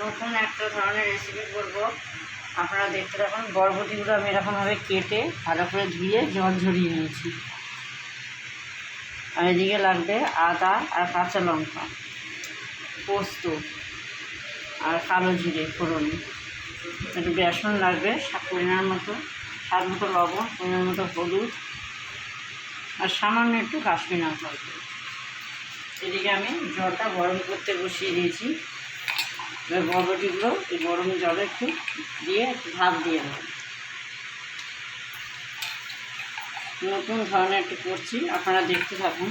নতুন একটা ধরনের রেসিপি করব। আপনারা দেখতে থাকুন, বরবটিগুলো আমি এরকমভাবে কেটে ভালো করে ধুয়ে জল ঝরিয়ে নিয়েছি। আর এদিকে লাগবে আদা আর কাঁচা লঙ্কা, পোস্ত আর কালো জিরে, ফোড়ন। একটু বেসন লাগবে পরিমাণ মতো, স্বাদ মতো লবণ, পরিমাণ মতো হলুদ, আর সামান্য একটু কাশ্মীর লাগবে এদিকে আমি জলটা গরম করতে বসিয়ে দিয়েছি। বরবটিগুলো এই গরম জলে একটু দিয়ে একটু দিয়ে নেব। নতুন ধরনের একটু করছি, আপনারা দেখতে থাকুন।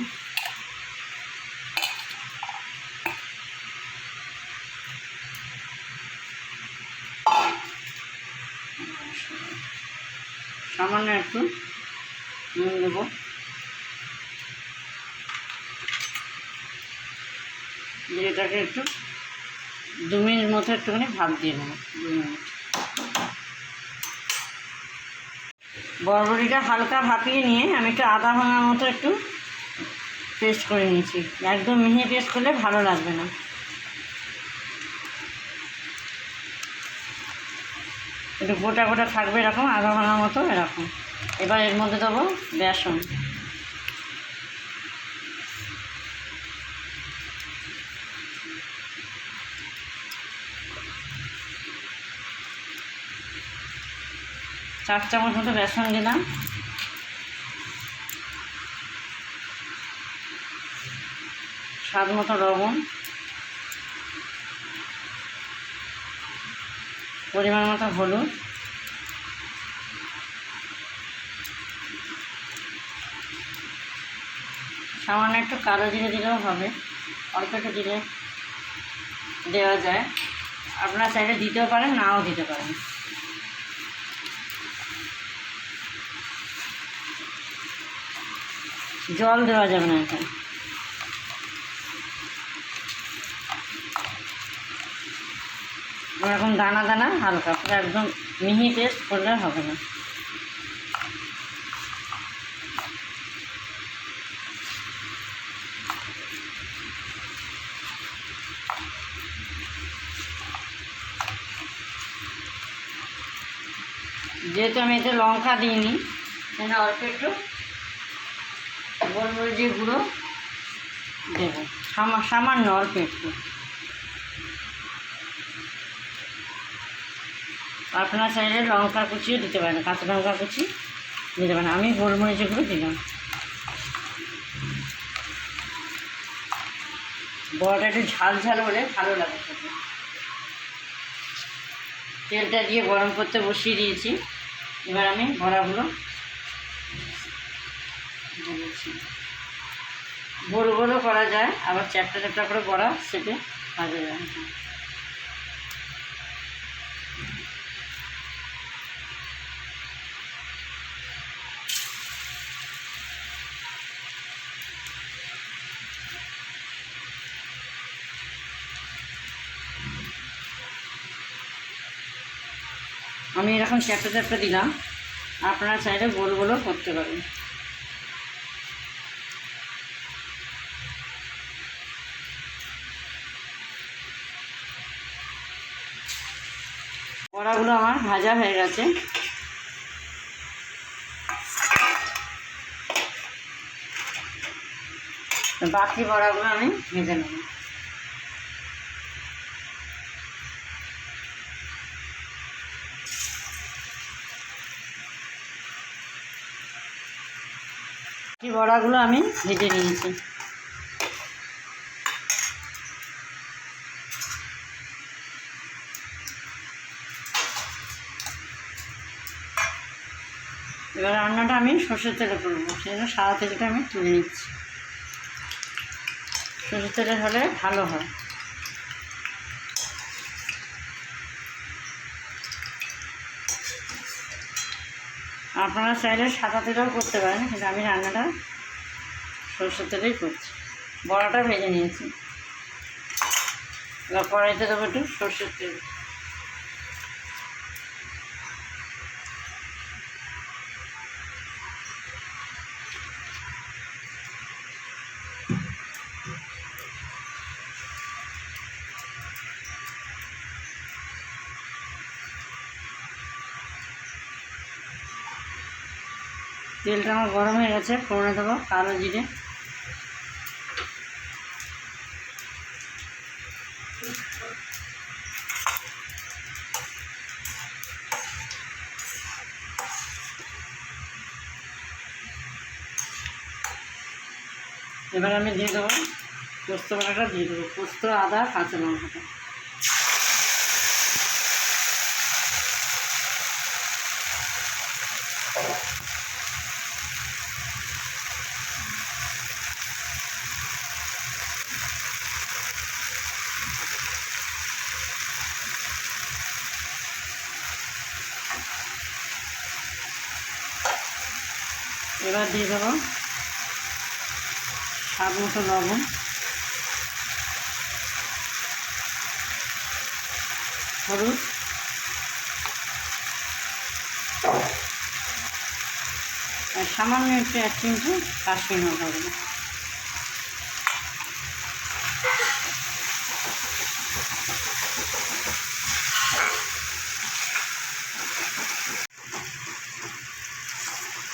সামান্য একটু নুন দেবো। দিয়ে এটাকে একটু দু মিনিট মতো একটুখানি ভাপ দিয়ে নেব, দু মিনিট। বরবটিটা হালকা ভাপিয়ে নিয়ে আমি একটু আদা ভাঙার মতো একটু পেস্ট করে নিয়েছি। একদম মিহি পেস্ট করলে ভালো লাগবে না। একটু গোটা গোটা থাকবে এরকম আধা ভাঙার মতো এরকম। এবার এর মধ্যে দেবো বেসন। চার চামচ মতো বেসন দিলাম। স্বাদ মতো লবণ। পরিমাণ মতো হলুদ। সামান্য একটু কালো জিরে দিলেও হবে। অল্প একটু দিলে দেওয়া যায়। আপনারা চাইলে দিতেও পারেন, নাও দিতে পারেন। জল দেওয়া যাবে না এখানে। এরকম দানা দানা হালকা, পুরো একদম মিহি পেস্ট করলে হবে না। যেহেতু আমি এতে লঙ্কা দিইনি সেখানে অল্প একটু গোলমরিচের গুঁড়ো দেবো। সামা- সামান্য অল্প একটু। আপনারা চাইলে লঙ্কা কুচিও দিতে পারেন, কাঁচা লঙ্কা কুচি দিতে পারেন। আমি গোলমরিচের গুঁড়ো দিলাম। বড়টা একটু ঝাল ঝাল হলে ভালো লাগে তেলটা দিয়ে গরম করতে বসিয়ে দিয়েছি। এবার আমি বড়াগুলো বলেছি গোল গোলও করা যায়, আবার চ্যাপটা চ্যাপটা করে বড়া সেটে ভাজা যায় আমি এরকম চ্যাপটা চ্যাপটা দিলাম, আপনারা চাইলে গোল গোলও করতে পারেন। বড়াগুলো আমার ভাজা হয়ে গেছে। বাকি বড়াগুলো আমি ভেজে নেব। বাকি বড়াগুলো আমি ভেজে নিয়েছি। এবার রান্নাটা আমি সর্ষের তেলে করব, সেই জন্য সাদা তেলটা আমি তুলে নিচ্ছি। সর্ষের তেলে হলে ভালো হয়। আপনারা চাইলে সাদা তেলেও করতে পারেন, কিন্তু আমি রান্নাটা সর্ষের তেলেই করছি। বড়াটা ভেজে নিয়েছি। এবার কড়াইতে দেবো একটু সর্ষের তেল। তেলটা আমার গরম হয়ে গেছে, ফোড়নে দেবো কালো জিরে। এবার আমি দিয়ে দেবো পোস্ত বাটাটা, দিয়ে দেবো পোস্ত, আদা, কাঁচা লঙ্কাটা। এবার দিয়ে দেবো স্বাদ মতো লবণ। হলুদ। সামান্য একটু এক কিন্তু কাশ্মীর লঙ্কা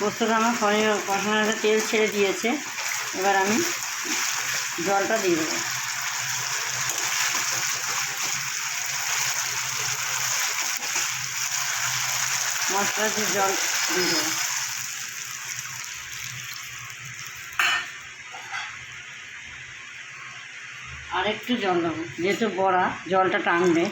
পোস্তটা আমার ফলে কষানোটা তেল ছেড়ে দিয়েছে। এবার আমি জলটা দিয়ে দেবো। মশলা দিয়ে জল দিয়ে দেবো। আর একটু জল দেবো, যেহেতু বড়া, জলটা টানবে।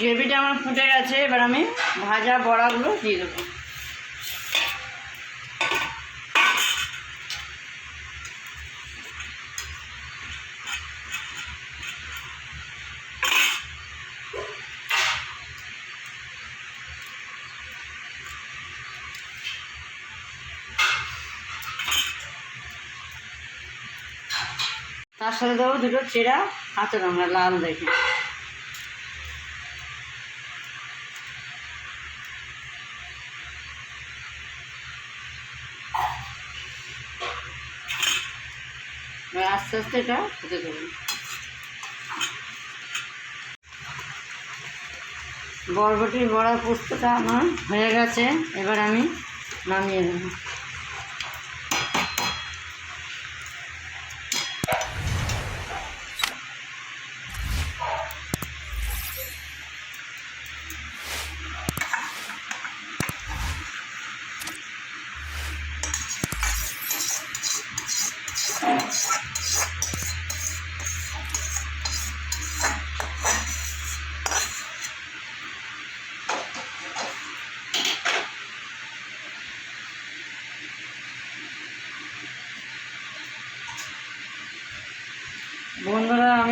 গ্রেভিটা আমার ফুটে গেছে, এবার আমি ভাজা বড়াগুলো দিয়ে দেবো। তার সাথে দেবো দুটো চেরা হাতে লঙ্কা লাল দেখে এবার আস্তে আস্তে এটা হতে দেবেন বরবটির বড়া পোস্তটা আমার হয়ে গেছে, এবার আমি নামিয়ে দেব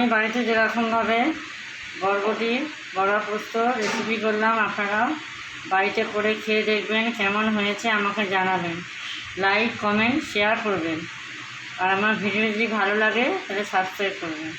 আমি বাড়িতে যেরকমভাবে বরবটি, বড়া পোস্ত রেসিপি করলাম আপনারাও বাড়িতে করে খেয়ে দেখবেন কেমন হয়েছে, আমাকে জানাবেন। লাইক কমেন্ট শেয়ার করবেন। আর আমার ভিডিও যদি ভালো লাগে, তাহলে সাবস্ক্রাইব করবেন।